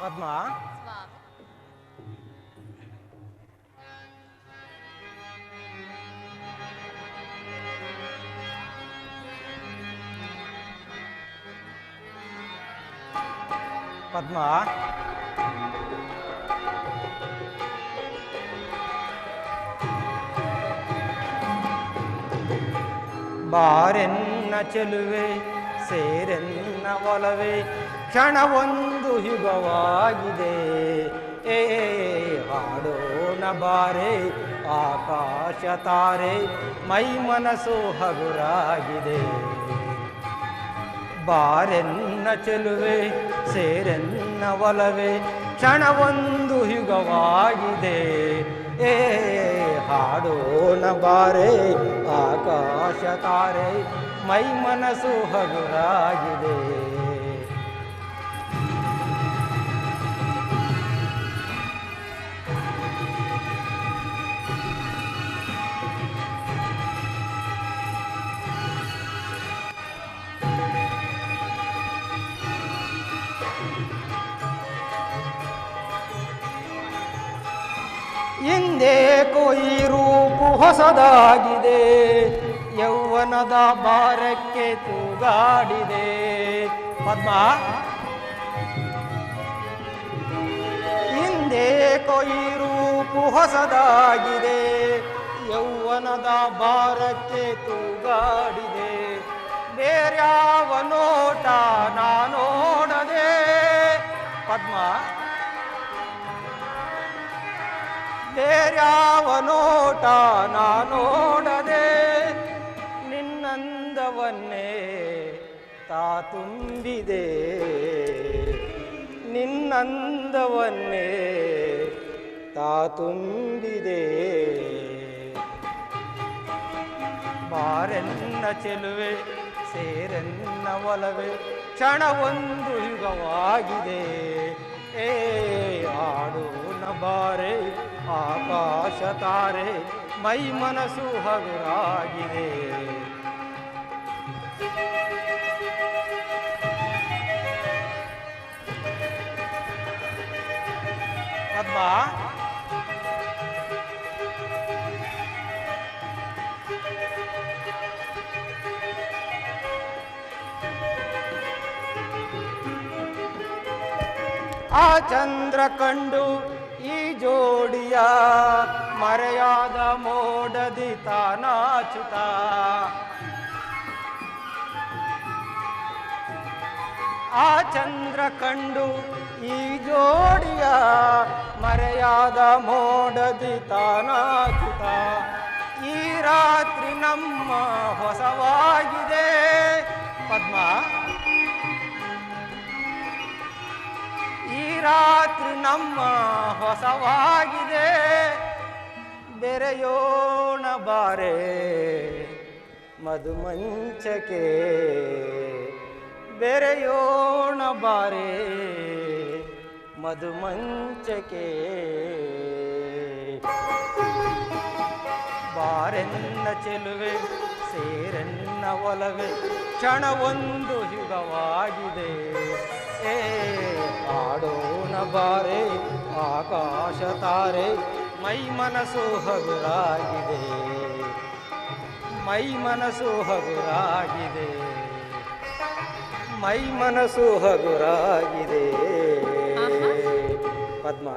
ಪದ್ಮ ಸ್ವಾಮಿ ಪದ್ಮ ಬಾರೆನ್ನ ಚೆಲುವೆ ಸೇರೆನ್ನ ಒಲವೆ ಕ್ಷಣವೊಂದು ಯುಗವಾಗಿದೆ. ಏ, ಹಾಡೋಣ ಬಾರೆ, ಆಕಾಶ ತಾರೆ, ಮೈ ಮನಸ್ಸು ಹಗುರಾಗಿದೆ. ಬಾರೆನ್ನ ಚೆಲುವೆ, ಸೇರೆನ್ನ ಒಲವೆ, ಕ್ಷಣವೊಂದು ಯುಗವಾಗಿದೆ. ಏ, ಹಾಡೋಣ ಬಾರೆ, ಆಕಾಶ ತಾರೆ, ಮೈ ಮನಸ್ಸು ಹಗುರಾಗಿದೆ. ಕೊಯಿ ರೂಪು ಹೊಸದಾಗಿದೆ. ಯೌವನದ ಭಾರಕ್ಕೆ ತೂಗಾಡಿದೆ ಪದ್ಮ. ಹಿಂದೆ ಕೊಯಿ ರೂಪು ಹೊಸದಾಗಿದೆ. ಯೌವನದ ಭಾರಕ್ಕೆ ತೂಗಾಡಿದೆ ಬೇರ್ಯಾವ ನೋಟ ನಾನೋಡದೆ ಪದ್ಮ. ಬೇರ್ಯಾವ ನೋಟ ನಾನೋಡದೆ ನಿನ್ನಂದವನ್ನೇ ತಾ ತುಂಬಿದೆ. ನಿನ್ನಂದವನ್ನೇ ತಾ ತುಂಬಿದೆ. ಬಾರೆನ್ನ ಚೆಲುವೆ, ಸೇರೆನ್ನ ಒಲವೆ, ಕ್ಷಣವೊಂದು ಯುಗವಾಗಿದೆ. ಏ ಆಡೋಣ ಬಾರೆ. ಆಕಾಶ ತಾರೆ ಮೈ ಮನಸ್ಸು ಹಗುರಾಗಿದೆ. ಪದ್ಮ ಆ ಚಂದ್ರ ಕಂಡು ಜೋಡಿಯ ಮರೆಯಾದ ಮೋಡದಿ ತಾನಾಚುತ. ಆ ಚಂದ್ರ ಕಂಡು ಈ ಜೋಡಿಯ ಮರೆಯಾದ ಮೋಡದಿ ತಾನಾಚುತ. ಈ ರಾತ್ರಿ ನಮ್ಮ ಹೊಸವಾಗಿದೆ. ಪದ್ಮ. ರಾತ್ರಿ ನಮ್ಮ ಹೊಸವಾಗಿದೆ. ಬೆರೆಯೋಣ ಬಾರೆ, ಮಧುಮಂಚಕೆ. ಬೆರೆಯೋಣ ಬಾರೆ, ಮಧುಮಂಚಕೆ. ಬಾರೆನ್ನ ಚೆಲುವೆ, ಸೇರೆನ್ನ ಒಲವೆ, ಕ್ಷಣವೊಂದು ಯುಗವಾಗಿದೆ ಏ ಆಡೋಣ ಬಾರೆ ಆಕಾಶ ತಾರೆ ಮೈ ಮನಸ್ಸು ಹಗುರಾಗಿದೆ. ಮೈ ಮನಸ್ಸು ಹಗುರಾಗಿದೆ. ಮೈ ಮನಸ್ಸು ಹಗುರಾಗಿದೆ. ಪದ್ಮ.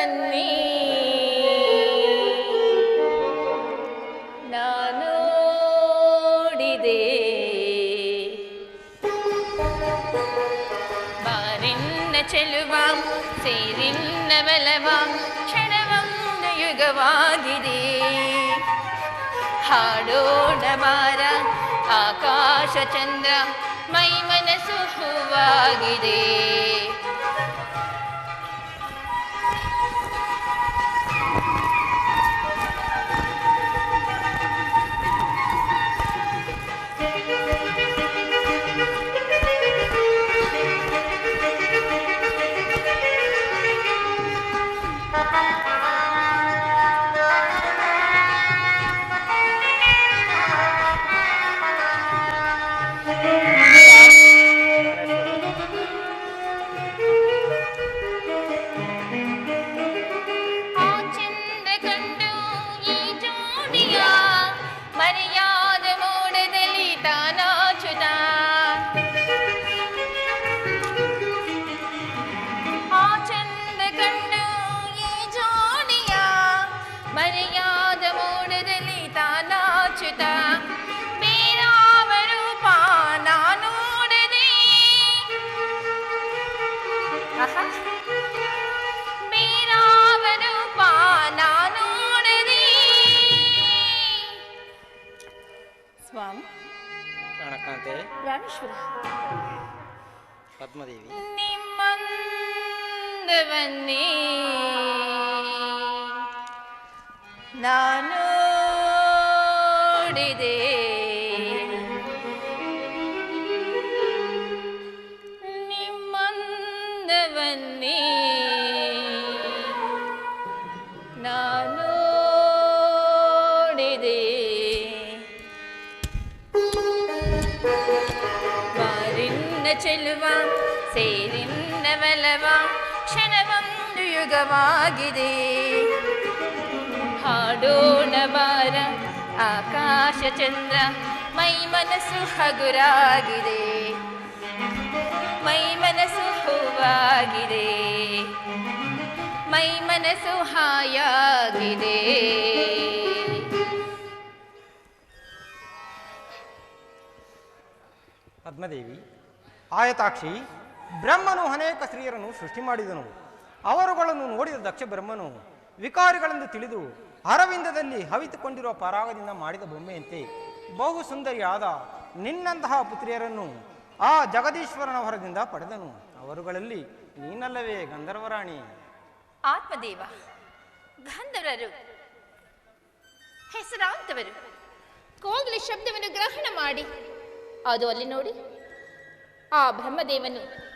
ನಿಮ್ಮಂದವನ್ನೇ ನಾನೋಡಿದೆ ಬಾರಿನ್ನ ಚೆಲುವ, ಸೇರಿನ್ನ ಬಲವ, ಕ್ಷಣವೊಂದು ಯುಗವಾಗಿದೆ. ಹಾಡೋಣ ಬಾರ, ಆಕಾಶ ಚಂದ್ರ ಮೈ ಮನಸು ಹೂವಾಗಿದೆ. ಪ್ರಾಣೇಶ್ವರ ಪದ್ಮದೇವಿ. ನಿಮ್ಮಂದವನ್ನೇ ನಾನೋಡಿದೆ ನಿಮ್ಮಂದವನ್ನೇ ಸೇರಿನ್ನ ಬಲವ ಕ್ಷಣವೊಂದು ಯುಗವಾಗಿದೆ ಹಾಡೋಣ ಬಾರ, ಆಕಾಶ ಚಂದ್ರ, ಮೈ ಮನಸ್ಸು ಹಗುರಾಗಿದೆ. ಮೈ ಮನಸ್ಸು ಹೂವಾಗಿದೆ. ಮೈ ಮನಸ್ಸು ಹಾಯಾಗಿದೆ. ಪದ್ಮದೇವಿ, ಆಯತಾಕ್ಷಿ ಬ್ರಹ್ಮನು ಅನೇಕ ಸ್ತ್ರೀಯರನ್ನು ಸೃಷ್ಟಿ ಮಾಡಿದನು. ಅವರುಗಳನ್ನು ನೋಡಿದ ದಕ್ಷ ಬ್ರಹ್ಮನು ವಿಕಾರಿಗಳೆಂದು ತಿಳಿದು ಅರವಿಂದದಲ್ಲಿ ಹವಿತುಕೊಂಡಿರುವ ಪರಾಗದಿಂದ ಮಾಡಿದ ಬೊಮ್ಮೆಯಂತೆ ಬಹು ಸುಂದರಿಯಾದ ನಿನ್ನಂತಹ ಪುತ್ರಿಯರನ್ನು ಆ ಜಗದೀಶ್ವರನ ಹೊರದಿಂದ ಪಡೆದನು. ಅವರುಗಳಲ್ಲಿ ನೀನಲ್ಲವೇ ಗಂಧರ್ವರಾಣಿ. ಆತ್ಮದೇವ, ಗಂಧರ್ವರು, ಹೆಸರಾಂತವರು, ಕೋಗಿಲೆ ಶಬ್ದವನ್ನು ಗ್ರಹಣ ಮಾಡಿ. ಅದು ಅಲ್ಲಿ ನೋಡಿ, ಆ ಬ್ರಹ್ಮದೇವನು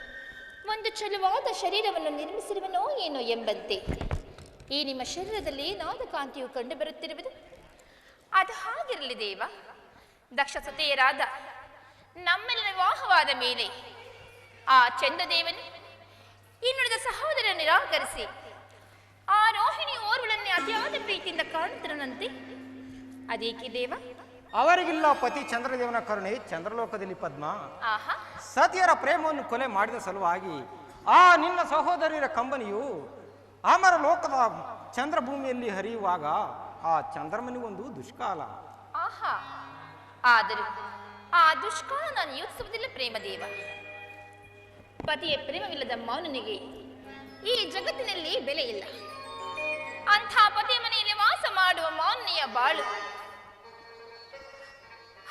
ಒಂದು ಚಲುವಾದ ಶರೀರವನ್ನು ನಿರ್ಮಿಸಿರುವನೋ ಏನೋ ಎಂಬಂತೆ. ಈ ನಿಮ್ಮ ಶರೀರದಲ್ಲಿ ನಾದ ಕಾಂತಿಯು ಕಂಡು ಬರುತ್ತಿರುವುದು ಅದು ಹಾಗಿರಲಿ ದೇವ. ದಕ್ಷ ಸತೆಯರಾದ ನಮ್ಮೆಲ್ಲ ವಿವಾಹವಾದ ಮೇಲೆ ಆ ಚಂದ್ರದೇವನು ಇನ್ನುಳಿದ ಸಹೋದರ ನಿರಾಕರಿಸಿ ಆ ರೋಹಿಣಿ ಓರ್ವಳನ್ನೇ ಅತಿಯಾದ ಪ್ರೀತಿಯಿಂದ ಕಾಣುತ್ತಿರನಂತೆ ಅದೇಕೆ ದೇವ? ಅವರಿಗಿಲ್ಲ ಪತಿ ಚಂದ್ರದೇವನ ಕರುಣೆ ಚಂದ್ರಲೋಕದಲ್ಲಿ ಪದ್ಮ. ಆಹಾ. ಸತಿಯರ ಪ್ರೇಮವನ್ನು ಕೊಲೆ ಮಾಡಿದ ಸಲುವಾಗಿ ಆ ನಿನ್ನ ಸಹೋದರಿಯರ ಕಂಬನಿಯು ಅಮರ ಲೋಕದ ಚಂದ್ರಭೂಮಿಯಲ್ಲಿ ಹರಿಯುವಾಗ ಆ ಚಂದ್ರಮನಿಗೊಂದು ದುಷ್ಕಾಲ. ಆಹಾ. ಆದರೂ ಆ ದುಷ್ಕಾಲ ನಾನು ಯೋಚಿಸುವುದಿಲ್ಲ ಪ್ರೇಮದೇವ. ಪತಿಯ ಪ್ರೇಮವಿಲ್ಲದ ಮೌನನಿಗೆ ಈ ಜಗತ್ತಿನಲ್ಲಿ ಬೆಲೆ ಇಲ್ಲ. ಅಂಥ ಪತಿಯ ಮನೆಯಲ್ಲಿ ವಾಸ ಮಾಡುವ ಮೌನಿಯ ಬಾಳು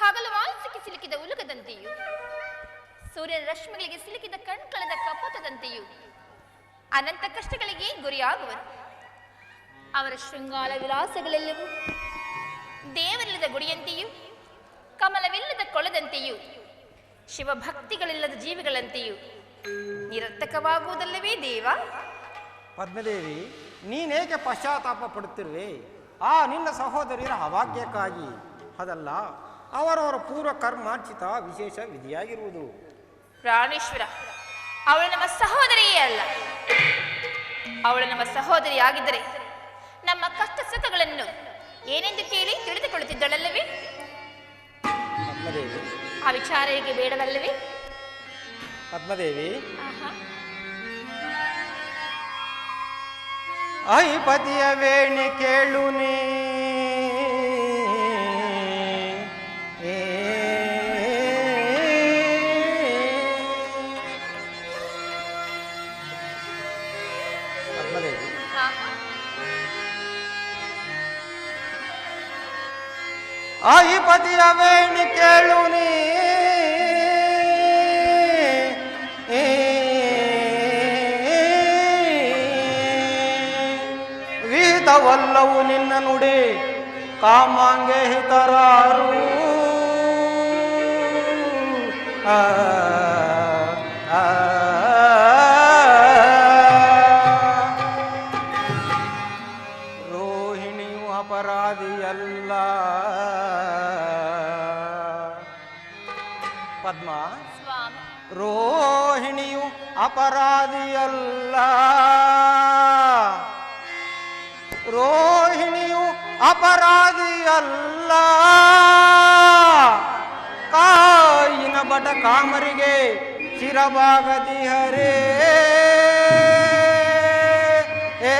ಹಗಲು ವಾಸಕ್ಕೆ ಸಿಲುಕಿದ ಉಲುಕದಂತೆಯೂ ಸೂರ್ಯನ ರಶ್ಮಿಗಳಿಗೆ ಸಿಲುಕಿದ ಕಣ್ಕಳದ ಕಪೋತದಂತೆಯೂ, ಅನಂತ ಕಷ್ಟಗಳಿಗೆ ಗುರಿಯಾಗುವರು. ಅವರ ಶೃಂಗಾರ ವಿಲಾಸಗಳೆಲ್ಲವೂ ದೇವರಿಲ್ಲದ ಗುಡಿಯಂತೆಯೂ, ಕಮಲವಿಲ್ಲದ ಕೊಳದಂತೆಯೂ, ಶಿವಭಕ್ತಿಗಳಿಲ್ಲದ ಜೀವಿಗಳಂತೆಯೂ ನಿರರ್ಥಕವಾಗುವುದಲ್ಲವೇ ದೇವ? ಪದ್ಮದೇವಿ ನೀನೇಕೆ ಪಶ್ಚಾತ್ತಾಪ ಪಡುತ್ತಿರುವೆ? ಆ ನಿನ್ನ ಸಹೋದರಿಯರ ಅಭಾಗ್ಯಕ್ಕಾಗಿ ಅದಲ್ಲ ಅವರವರ ಪೂರ್ವ ಕರ್ಮಾರ್ಚಿತ ವಿಶೇಷ ವಿಧಿಯಾಗಿರುವುದು. ಪ್ರಾಣೇಶ್ವರ ಅವಳು ನಮ್ಮ ಸಹೋದರಿಯೇ ಅಲ್ಲ. ಅವಳು ನಮ್ಮ ಸಹೋದರಿ ಆಗಿದ್ದರೆ ನಮ್ಮ ಕಷ್ಟ ಸುಖಗಳನ್ನು ಏನೆಂದು ಕೇಳಿ ತಿಳಿದುಕೊಳ್ಳುತ್ತಿದ್ದಳಲ್ಲವೇ? ಪದ್ಮದೇವಿ. ಆ ವಿಚಾರ ಹೇಗೆ ಬೇಡವಲ್ಲವೇ? ಪದ್ಮದೇವಿ. ಐಪತಿಯ ವೇಣಿ ಕೇಳು ನೀ. ಐಪತಿಯ ವೇಣಿ ಕೇಳು ನೀ. ಏ. ವೀತವಲ್ಲವು ನಿನ್ನ ನುಡಿ ಕಾಮಾಂಗೆ ಹಿತರಾರು. ಆ, ರೋಹಿಣಿಯು ಅಪರಾಧಿಯಲ್ಲ. ರೋಹಿಣಿಯು ಅಪರಾಧಿಯಲ್ಲ. ಕಾಯಿನ ಬಟ ಕಾಮರಿಗೆ ಶಿರಭಾಗದಿ ಹರೇ ಏ,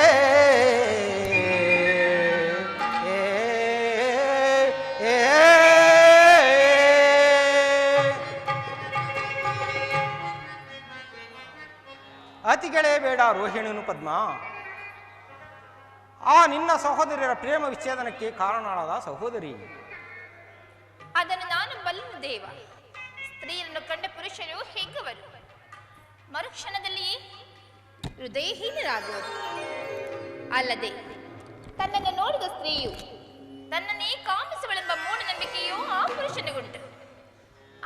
ಅತಿಗಳೇ ಬೇಡ ರೋಹಿಣಿನು ಪದ್ಮ. ಆ ನಿನ್ನ ಸಹೋದರಿಯರ ಪ್ರೇಮ ವಿಚ್ಛೇದನಕ್ಕೆ ಕಾರಣಳಾದ ಸಹೋದರಿ. ಅದನ್ನು ನಾನು ಬಲ್ಲನು ದೇವ. ಸ್ತ್ರೀಯರನ್ನು ಕಂಡ ಪುರುಷರು ಹೆಗ್ಗವರು. ಮರುಕ್ಷಣದಲ್ಲಿ ಹೃದಯಹೀನರಾಗುವರು. ಅಲ್ಲದೆ ತನ್ನನ್ನು ನೋಡಿದ ಸ್ತ್ರೀಯು ತನ್ನನ್ನೇ ಕಾಮಿಸುವಳೆಂಬ ಮೂಢನಂಬಿಕೆಯು ಆ ಪುರುಷನಿಗುಂಟು.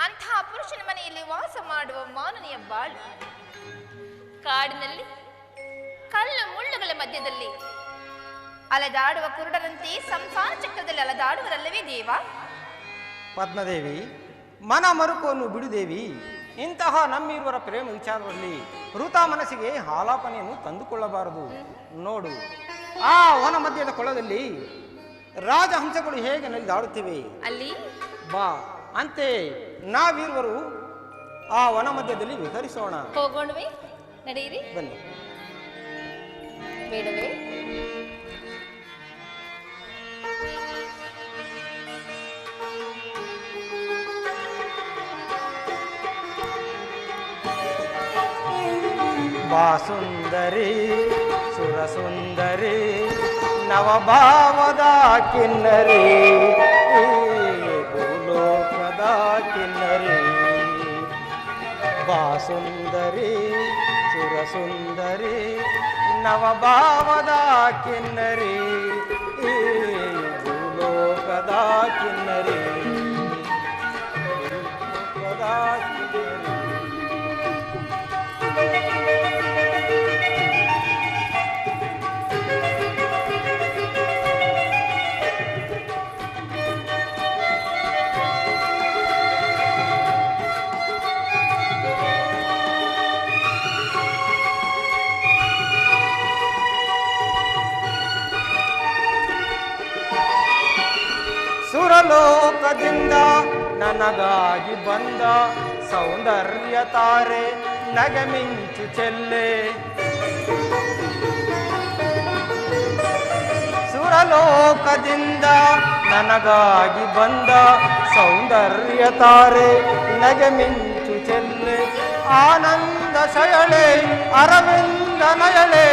ಅಂತಹ ಪುರುಷನ ಮನೆಯಲ್ಲಿ ವಾಸ ಮಾಡುವ ಮಾನನೀಯ ಬಾಳು. ಕಾಡಿನಲ್ಲಿ ಕಲ್ಲು ಮುಳ್ಳುಗಳ ಮಧ್ಯದಲ್ಲಿ. ಅಲೆದಾಡುವ ಕುರುಡರಂತೆ ಸಂಸಾರ ಚಕ್ರದಲ್ಲಿ ಅಲೆದಾಡುವರಲ್ಲವೇ ದೇವ? ಪದ್ಮದೇವಿ ಮನ ಮರುಕವನ್ನು ಬಿಡುದೇವಿ ಇಂತಹ ನಮ್ಮಿರುವರ ಪ್ರೇಮ ವಿಚಾರದಲ್ಲಿ ವೃತ ಮನಸ್ಸಿಗೆ ಹಾಲಾಪನೆಯನ್ನು ತಂದುಕೊಳ್ಳಬಾರದು. ನೋಡು ಆ ವನ ಮಧ್ಯದ ಕೊಳದಲ್ಲಿ ರಾಜಹಂಸಗಳು ಹೇಗೆ ನಲಿದಾಡುತ್ತಿವೆ? ಅಲ್ಲಿ? ಬಾ ಅಂತೆ ನಾವಿರುವರು ಆ ವನ ಮಧ್ಯದಲ್ಲಿ ವಿಹರಿಸೋಣ. ಹೋಗೋಣವೇ? ನಡೆಯಿರಿ ಬನ್ನಿ. ಬೇಡವೇ? ಬಾ ಸುಂದರಿ ಸುರಸುಂದರಿ ನವಭಾವದ ಕಿನ್ನರಿ ಭೂಲೋಕದ ಕಿನ್ನರಿ. ಬಾ ಸುಂದರಿ ನವಭಾವದ ಕಿನ್ನರಿ ಈ ಭೂಲೋಕದ ಕಿನ್ನರಿ. ಸುರಲೋಕದಿಂದ ನನಗಾಗಿ ಬಂದ ಸೌಂದರ್ಯ ತಾರೆ ನಗಮಿಂಚು ಚೆಲ್ಲೆ. ಸುರಲೋಕದಿಂದ ನನಗಾಗಿ ಬಂದ ಸೌಂದರ್ಯ ತಾರೆ ನಗಮಿಂಚು ಚೆಲ್ಲೆ. ಆನಂದ ಶಯಳೆ, ಅರವಿಂದ ನಯಳೆ.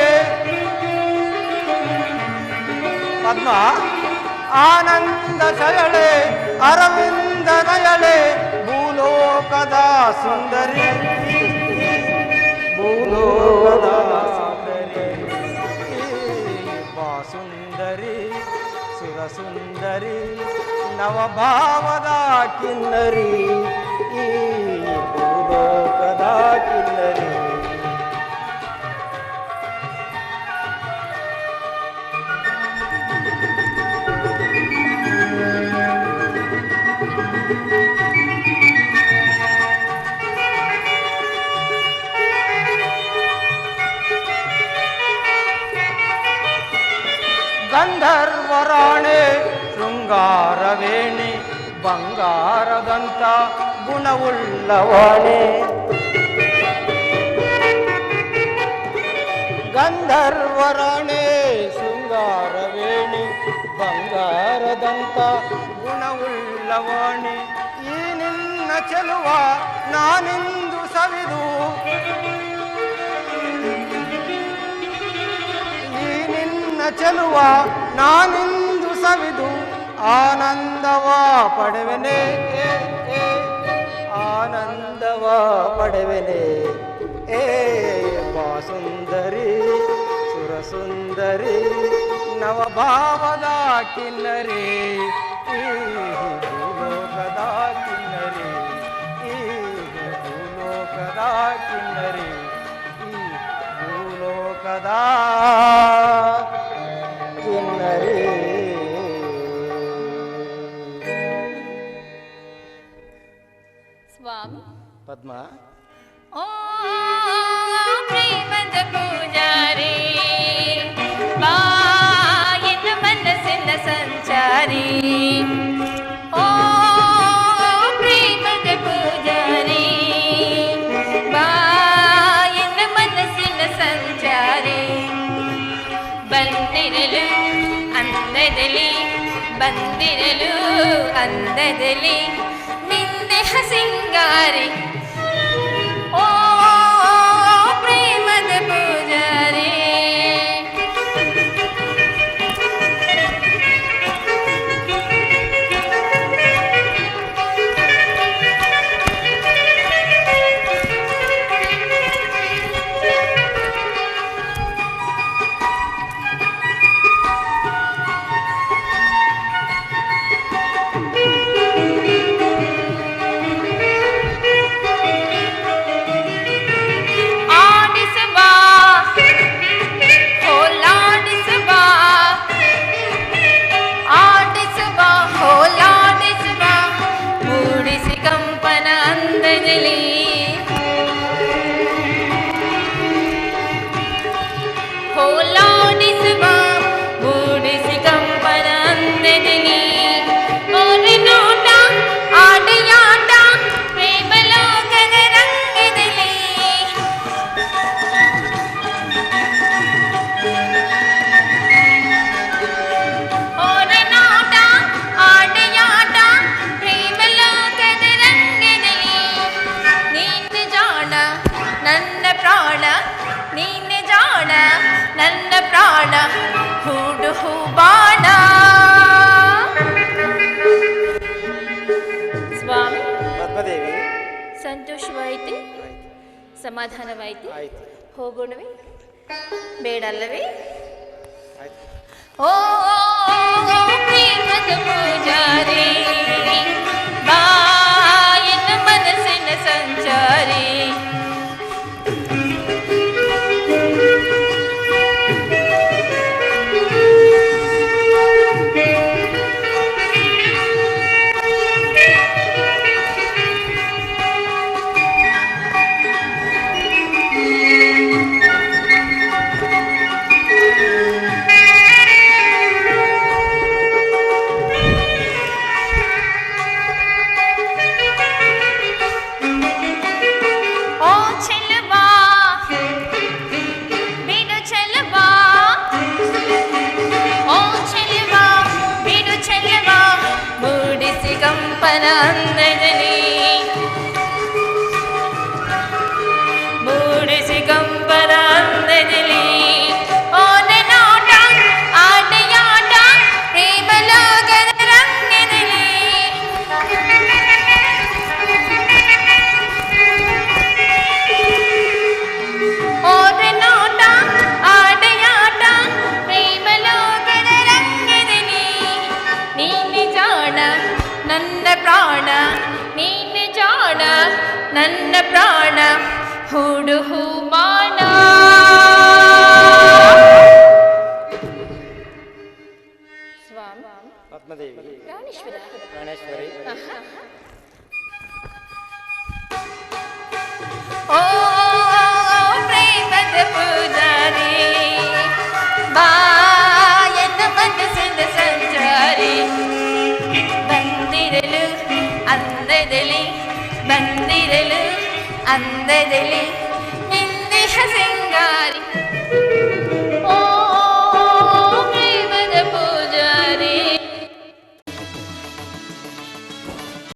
ಪದ್ಮ. ಆನಂದ ಶಯಳೆ ಅರವಿಂದ ನಯಳೆ ಭೂಲೋಕದ ಸುಂದರಿ. ಭೂಲೋಕದ ಸುಂದರಿ. ಬಾ ಸುಂದರಿ, ಸುರ ಸುಂದರಿ, ನವಭಾವದ ಕಿನ್ನರಿ. ಈ ಭೂಲೋಕದ ಕಿನ್ನರಿ. ರಾಣೆ ಶೃಂಗಾರವೇಣಿ ಬಂಗಾರದಂತ ಗುಣವುಳ್ಳವಾಣೆ ಗಂಧರ್ವರಣೆ ಶೃಂಗಾರವೇಣಿ ಬಂಗಾರದಂತ ಗುಣವುಳ್ಳವಾಣಿ ಈ ನಿನ್ನ ಚೆಲುವ ನಾನಿಂದು ಸವಿದು. ಈ ನಿನ್ನ ಚೆಲುವ ನಾನಿಂದು ಸವಿದು ಆನಂದವ ಪಡೆವೆನೆ. ಆನಂದವ ಪಡೆವೆನೆ. ಏ ಸುಂದರಿ, ಸುರಸುಂದರಿ, ನವಭಾವದ ಕಿನ್ನರಿ. ಈ ಭೂಲೋಕದ ಕಿನ್ನರಿ, ಈ ಭೂಲೋಕದ ಕಿನ್ನರಿ, ಈ ಪದ್ಮ ಓ ಪ್ರೇಮದ ಪೂಜಾರಿ ಬಾ ಎನ್ನ ಮನಸ್ಸಿನ ಸಂಚಾರಿ ಓ ಪ್ರೇಮದ ಪೂಜಾರಿ ಬಾ ಎನ್ನ ಮನಸ್ಸಿನ ಸಂಚಾರಿ ಬಂದಿರಲು ಅಂದದಲ್ಲಿ ಬಂದಿರಲು ಅಂದದಲ್ಲಿ ನಿನ್ನೆ ಹಸಿಂಗಾರಿ ಸಮಾಧಾನವಾಯಿತು? ಹೋಗೋಣವೇ? ಬೇಡಲ್ಲವೇ? ಆಯ್ತು. ಓ ಪ್ರೇಮದ ಪೂಜಾರಿ.